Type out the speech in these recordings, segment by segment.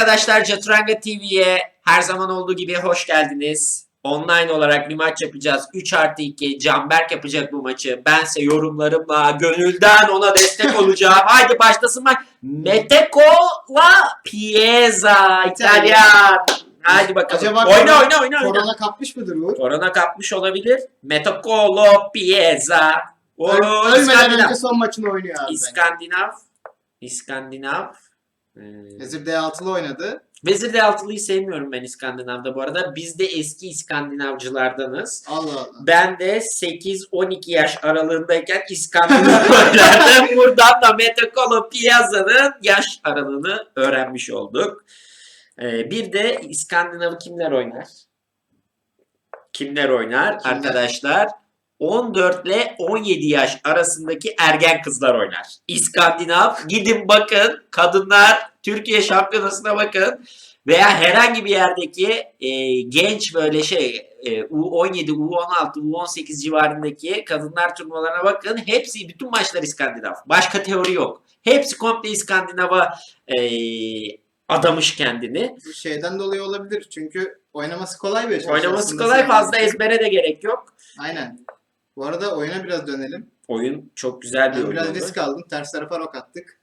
arkadaşlar Caturanga TV'ye her zaman olduğu gibi hoş geldiniz. Online olarak bir maç yapacağız. 3 artı 2. Canberk yapacak bu maçı. Bense yorumlarımla gönülden ona destek olacağım. Haydi başlasın maç. Metecola Pieza İtalyan. Haydi bakalım. Acaba oyna korona- oyna oyna oyna. Korona kapmış mıdır Uğur? Korona kapmış olabilir. Metacolo Pieza. Öl- Ölmeden önce son maçını oynuyor abi. İskandinav. İskandinav. Ee, Vezir D6'lı oynadı. Vezir de altılıyı sevmiyorum ben İskandinav'da bu arada. Biz de eski İskandinavcılardanız. Allah Allah. Ben de 8-12 yaş aralığındayken İskandinav oynardım. Buradan da Metacolo Piazza'nın yaş aralığını öğrenmiş olduk. Ee, bir de İskandinav'ı kimler oynar? Kimler oynar Kimler? arkadaşlar? 14 ile 17 yaş arasındaki ergen kızlar oynar. İskandinav gidin bakın kadınlar Türkiye şampiyonasına bakın veya herhangi bir yerdeki e, genç böyle şey e, U17, U16, U18 civarındaki kadınlar turnuvalarına bakın. Hepsi bütün maçlar İskandinav. Başka teori yok. Hepsi komple İskandinav'a e, adamış kendini. Bu şeyden dolayı olabilir. Çünkü oynaması kolay bir eşleşme Oynaması kolay fazla ezbere de gerek yok. Aynen. Bu arada oyuna biraz dönelim. Oyun çok güzel bir Ben oyun biraz oldu. risk aldım. Ters tarafa rok attık.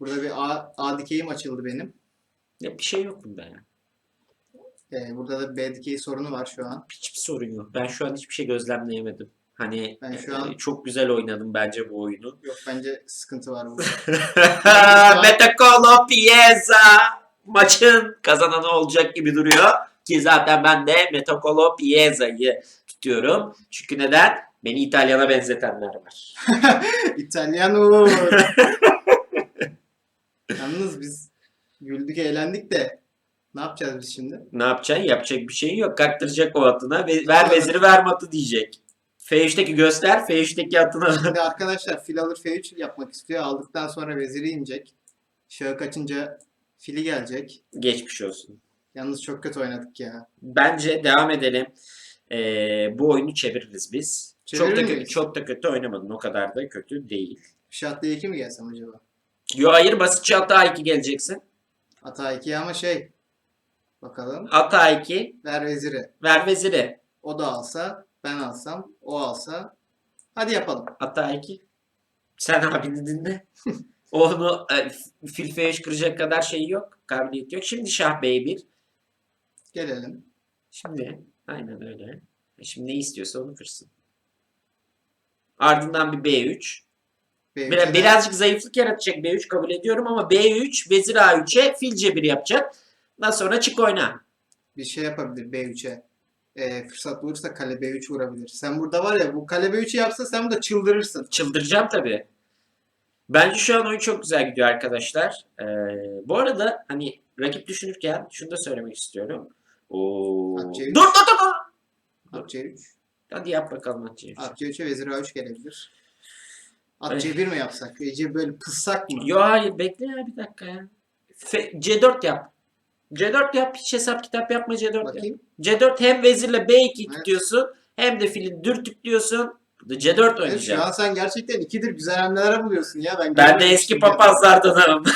Burada bir A, A dikeyim açıldı benim. Ya bir şey yok bunda ya. Ee, burada da B dikeyi sorunu var şu an. Hiçbir sorun yok. Ben şu an hiçbir şey gözlemleyemedim. Hani Ben şu e, an- çok güzel oynadım bence bu oyunu. Yok bence sıkıntı var burada. Metacolo Pieza maçın kazananı olacak gibi duruyor. Ki zaten ben de Metacolo Pieza'yı tutuyorum. Çünkü neden? Beni İtalyan'a benzetenler var. İtalyan Uğur. Yalnız biz güldük eğlendik de ne yapacağız biz şimdi? Ne yapacaksın? Yapacak bir şey yok. Kaktıracak o atına. Ve, ver veziri ver matı diyecek. F3'teki göster. F3'teki atına. Şimdi arkadaşlar fil alır F3 yapmak istiyor. Aldıktan sonra veziri inecek. Şahı kaçınca fili gelecek. Geçmiş olsun. Yalnız çok kötü oynadık ya. Bence devam edelim. Ee, bu oyunu çeviririz biz. Çok da Çevirir kötü, miyiz? çok da kötü oynamadın. O kadar da kötü değil. Şah D2 mi gelsem acaba? Yo hayır basitçe ata 2 geleceksin. Ata 2 ama şey. Bakalım. Ata 2 Ver veziri. ver veziri. O da alsa, ben alsam, o alsa. Hadi yapalım. Ata 2. Sen abini dinle. Onu e, fil F3 kıracak kadar şey yok. Kabiliyet yok. Şimdi şah B1. Gelelim. Şimdi aynen öyle. E Şimdi ne istiyorsa onu kırsın. Ardından bir B3. B3'e Bir, de- birazcık zayıflık yaratacak B3 kabul ediyorum ama B3 vezir A3'e fil C1 yapacak. Ondan sonra çık oyna. bir şey yapabilir B3'e. Ee, fırsat bulursa kale B3 vurabilir. Sen burada var ya bu kale B3'ü yapsa sen burada çıldırırsın. Çıldıracağım tabii. Bence şu an oyun çok güzel gidiyor arkadaşlar. Ee, bu arada hani rakip düşünürken şunu da söylemek istiyorum. Oo. Dur C3. dur dur. C3. Hadi yap bakalım at C3. At C3'e vezir A3 gelebilir. At Ay. C1 mi yapsak? C böyle pıssak mı? Yo hayır bekle ya bir dakika ya. F- C4 yap. C4 yap hiç hesap kitap yapma C4 yap. Bakayım. C4 hem vezirle B2 Evet. tutuyorsun hem de fili dürtüklüyorsun. Burada C4 Evet, şu oynayacağım. an sen gerçekten ikidir güzel hamleler buluyorsun ya. Ben, Ben de eski papazlardanım.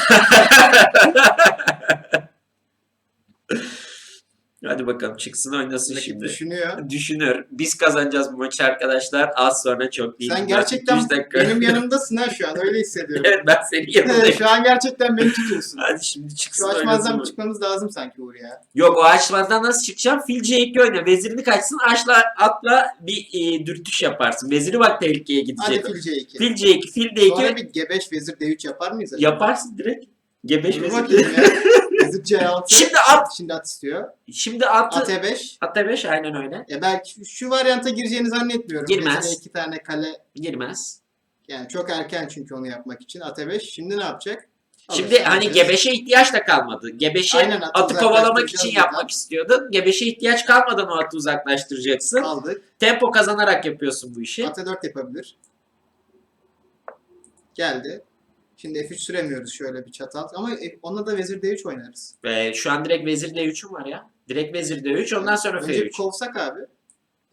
Hadi bakalım çıksın oynasın Rakip şimdi. düşünüyor. Düşünür. Biz kazanacağız bu maçı arkadaşlar. Az sonra çok değil. Sen gerçekten 200 dakika. benim yanımdasın ha şu an öyle hissediyorum. evet ben senin Evet, yanındayım. şu an gerçekten beni tutuyorsun. Hadi şimdi çıksın Şu açmazdan çıkmamız lazım sanki Uğur ya. Yok o açmazdan nasıl çıkacağım? Fil C2 oyna. Vezirini kaçsın. Açla atla bir e, dürtüş yaparsın. Veziri bak tehlikeye Hadi gidecek. fil C2. Fil C2, fil D2 Sonra bir G5 vezir D3 yapar mıyız acaba? yaparsın direkt. G5 Dur vezir. bakayım ya. Vezir C6. Şimdi at. Şimdi at istiyor. Şimdi atı At E5. at E5 aynen öyle. Ya belki şu, varyanta gireceğini zannetmiyorum. Girmez. Vezire iki tane kale. Girmez. Yani çok erken çünkü onu yapmak için. At E5. Şimdi ne yapacak? Şimdi hani. Gebeş'e ihtiyaç da kalmadı. Gebeş'e Aynen, atı atı kovalamak için yapmak istiyordun. Gebeş'e ihtiyaç kalmadan o atı uzaklaştıracaksın. Aldık. Tempo kazanarak yapıyorsun bu işi. At E4 yapabilir. Geldi. Şimdi F3 süremiyoruz şöyle bir çatal. Ama e- onunla da vezir D3 oynarız. Ve şu an direkt vezir D3'üm var ya. Direkt vezir D3 ondan sonra Önce bir F3. kovsak abi.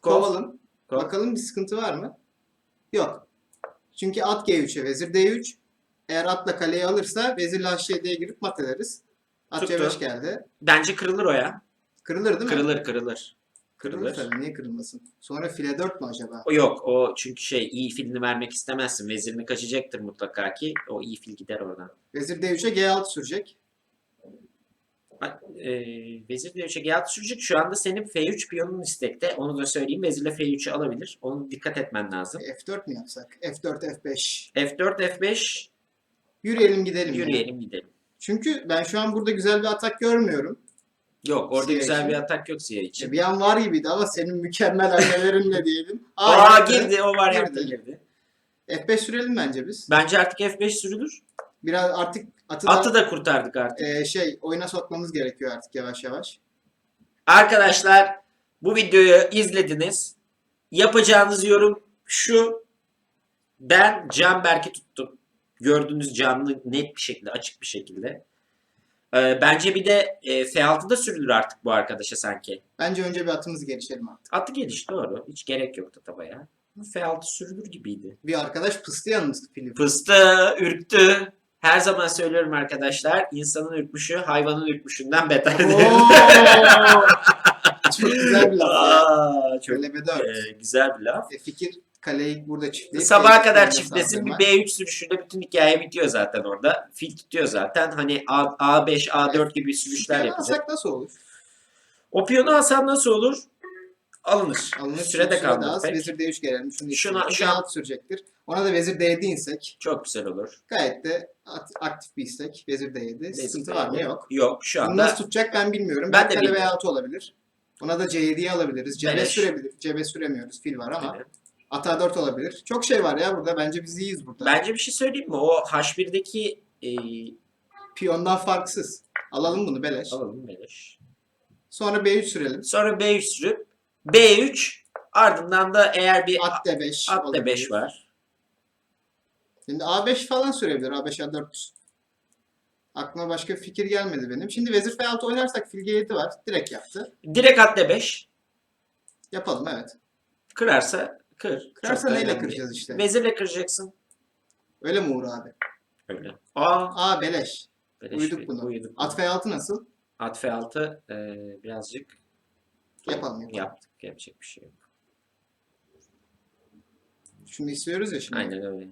Kov. Kovalım. Kov. Bakalım bir sıkıntı var mı? Yok. Çünkü at G3'e vezir D3. Eğer atla kaleyi alırsa vezirle H7'ye girip mat ederiz. At Tuttu. C5 geldi. Bence kırılır o ya. Kırılır değil mi? Kırılır kırılır. Kırılır tabii. Niye kırılmasın? Sonra file 4 mü acaba? O yok. O çünkü şey iyi filini vermek istemezsin. Vezirini kaçacaktır mutlaka ki. O iyi fil gider oradan. Vezir D3'e G6 sürecek. Bak, e, vezir D3'e G6 sürecek. Şu anda senin F3 piyonun istekte. Onu da söyleyeyim. Vezirle F3'ü alabilir. Onu dikkat etmen lazım. F4 mi yapsak? F4, F5. F4, F5 Yürüyelim gidelim. yürüyelim gidelim. Çünkü ben şu an burada güzel bir atak görmüyorum. Yok orada Siyah güzel için. bir atak yok Siyah İşte için. bir an var gibiydi ama senin mükemmel hamlelerinle diyelim. Aa yaptı. girdi o varyantta Girdi. girdi. F5 sürelim bence biz. Bence artık F5 sürülür. Biraz artık atı, da, Atı da kurtardık artık. e, şey oyuna sokmamız gerekiyor artık yavaş yavaş. Arkadaşlar bu videoyu izlediniz. Yapacağınız yorum şu. Ben Canberk'i tuttum. Gördüğünüz canlı net bir şekilde açık bir şekilde. Ee, bence bir de e, F6'da sürülür artık bu arkadaşa sanki. Bence önce bir atımızı gelişelim artık. Atı geliş doğru. Hiç gerek yoktu tabaya. F6 sürülür gibiydi. Bir arkadaş pıstı yalnız Filip. Fıstı, ürktü. Her zaman söylüyorum arkadaşlar. insanın ürkmüşü hayvanın ürkmüşünden beterdir. Oo! Çok güzel bir laf ya. Aa, çok bir dört. e, güzel bir laf. E, fikir kaleyi burada çiftleyip Sabaha B3 kadar çiftlesin bir saldırma. B3 sürüşüyle bütün hikaye bitiyor zaten orada. Fil tutuyor zaten. Hani A, A5, A4 gibi sürüşler yapacak. alsak nasıl olur? O piyonu alsan nasıl olur? Alınır. Alınır. Sürede Sürede kalmadı az. pek. Vezir D3 gelelim. Şunu Şuna- şu an- G6 sürecektir. Ona da vezir D7 insek Çok güzel olur. gayet de aktif bir istek. Vezir D7. Sıkıntı var mı? Yok. Yok şu Bunu anda nasıl tutacak ben bilmiyorum. Ben Ben de kale bilmiyorum. V6 olabilir. Ona da C7'yi alabiliriz. Beleş. sürebilir. Cebe süremiyoruz. Fil var ama. Aynen. Ata 4 olabilir. Çok şey var ya burada. Bence biz iyiyiz burada. bence bir şey söyleyeyim mi? O H1'deki e, Piyondan farksız. Alalım bunu beleş. alalım beleş. Sonra B3 sürelim. Sonra B3 sürüp B3 ardından da eğer bir At D5. at da olabilir. 5 var. Şimdi A5 falan sürebilir. A5 A4. Aklıma başka bir fikir gelmedi benim. Şimdi vezir F6 oynarsak fil G7 var. Direkt yaptı. Direkt at D5. Yapalım evet. Kırarsa kır. Kırarsa Çok da neyle önemli kıracağız işte? Vezirle kıracaksın. Öyle mi Uğur abi? Öyle. Aa. A beleş. beleş Uyduk bir- buna. Uyduk. At F6 nasıl? At F6 e, birazcık Yapalım yapalım. yaptık. Yapacak bir şey yok. Şunu istiyoruz ya şimdi. Aynen öyle.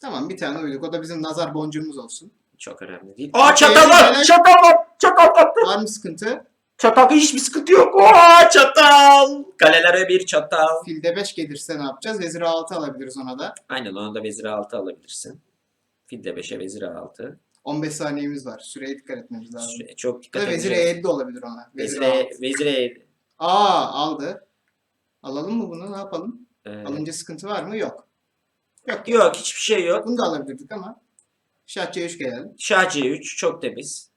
Tamam bir tane uyduk. O da bizim nazar boncuğumuz olsun. Çok önemli değil. Aa çatal var! Çatal var! Çatal kaptı! Var mı sıkıntı? Çatal hiçbir sıkıntı yok. Aa çatal! Kalelere bir çatal. Fil D5 gelirse ne yapacağız? Vezir A6 alabiliriz ona da. Aynen ona da vezir 6 alabilirsin. Fil de 5'e vezir 6. 15 saniyemiz var. Süreye dikkat etmemiz lazım. Çok Ya dikkat da vezir edeceğiz. E7 de olabilir ona. Vezir Vezir A6. E, vezir E. Aa aldı. Alalım mı bunu? Ne yapalım? e, Alınca sıkıntı var mı? Yok. Yok. Yok hiçbir şey yok. Bunu da alabilirdik ama. Şah C3 gelelim. Şah C3 çok temiz.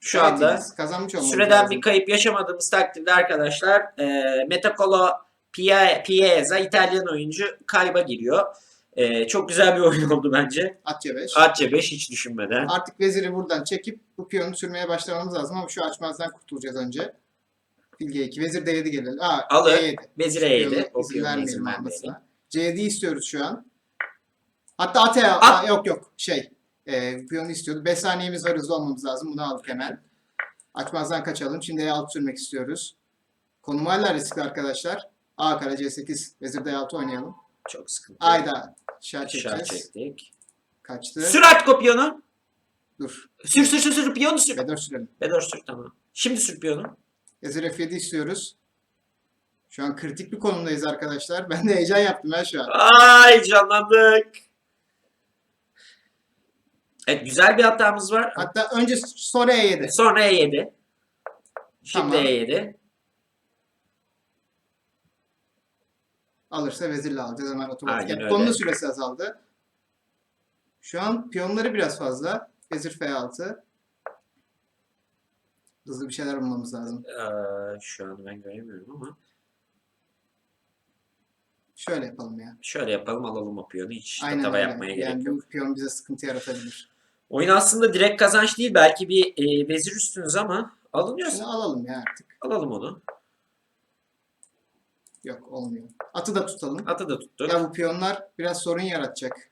Şu Gayet anda kazanmış Süreden lazım. bir kayıp yaşamadığımız takdirde arkadaşlar e, Metacolo Pia- Piazza İtalyan oyuncu kayba giriyor. E, çok güzel bir oyun oldu bence. At C5. Atça 5 hiç düşünmeden. Artık veziri buradan çekip bu piyonu sürmeye başlamamız lazım ama şu açmazdan kurtulacağız önce. Fil G2. Vezir D7 gelelim. Aa, Alır. D7. Vezir Piyonu E7. O izin vermeyelim vermeyelim. almasına. C7 istiyoruz şu an. Hatta at, At. Aa, yok yok şey. E, piyonu istiyordu. 5 saniyemiz var hızlı olmamız lazım. Bunu aldık hemen. Açmazdan kaçalım. Şimdi E6 sürmek istiyoruz. Konum hala riskli arkadaşlar. A kare C8. Vezir D6 oynayalım. Çok sıkıntı. Ayda şah Şah çekeceğiz. çektik. Kaçtı. Sür artık piyonu. Dur. Sür sür sür sür piyonu sür. B4 sürelim. Bedor sür tamam. Şimdi sür piyonu. Vezir F7 istiyoruz. Şu an kritik bir konumdayız arkadaşlar. Ben de heyecan yaptım ben şu an. Ay canlandık. Evet güzel bir hatamız var. Hatta önce sonra E7. Sonra E7. Şimdi Tamam. E7. Alırsa vezirle alacağız hemen otomatik. Yani. Konunun süresi azaldı. Şu an piyonları biraz fazla. Vezir F6. Hızlı bir şeyler bulmamız lazım. Ee, şu an ben göremiyorum ama. Şöyle yapalım ya. Şöyle yapalım alalım o piyonu. Hiç Aynen tatava öyle. yapmaya gerek yani yok. bu piyon bize sıkıntı yaratabilir. Oyun aslında direkt kazanç değil. Belki bir e, vezir üstünüz ama alınıyorsa Şunu alalım ya artık. alalım onu. Yok olmuyor. Atı da tutalım. Atı da tuttuk. Ya bu piyonlar biraz sorun yaratacak.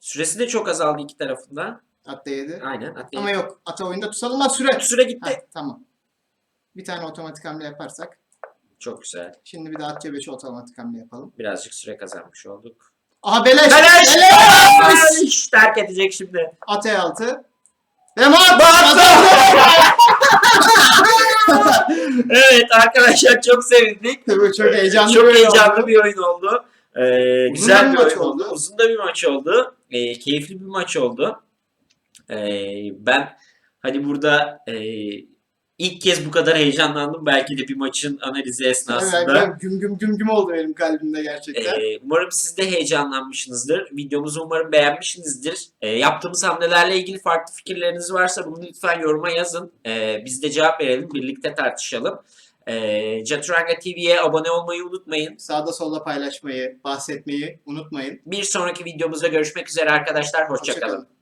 Süresi de çok azaldı iki tarafında. At da yedi. Aynen. At Ama yok. Ata oyunda tutalım. Lan süre. Süre gitti. Heh, tamam. Bir tane otomatik hamle yaparsak. Çok güzel. Şimdi bir de at C5 otomatik hamle yapalım. Birazcık süre kazanmış olduk. Aha beleş. Beleş! Beleş! Beleş! Terk edecek şimdi. At E6. Ve mat! evet arkadaşlar çok sevindik. Bu çok heyecanlı Çok bir oyun heyecanlı oldu. bir oyun oldu. Ee, güzel bir bir, maç oyun oldu. oldu. Uzun da bir maç oldu. Ee, keyifli bir maç oldu. Ee, ben hani burada e, ilk kez bu kadar heyecanlandım. Belki de bir maçın analizi Evet, esnasında. ben güm güm güm güm oldu benim kalbimde gerçekten. Ee, umarım siz de heyecanlanmışsınızdır. Videomuzu umarım beğenmişsinizdir. Ee, yaptığımız hamlelerle ilgili farklı fikirleriniz varsa bunu lütfen yoruma yazın. Ee, biz de cevap verelim, birlikte tartışalım. Ee, Caturanga TV'ye abone olmayı unutmayın. Sağda solda paylaşmayı, bahsetmeyi unutmayın. Bir sonraki videomuzda görüşmek üzere arkadaşlar. Hoşçakalın. Hoşçakalın.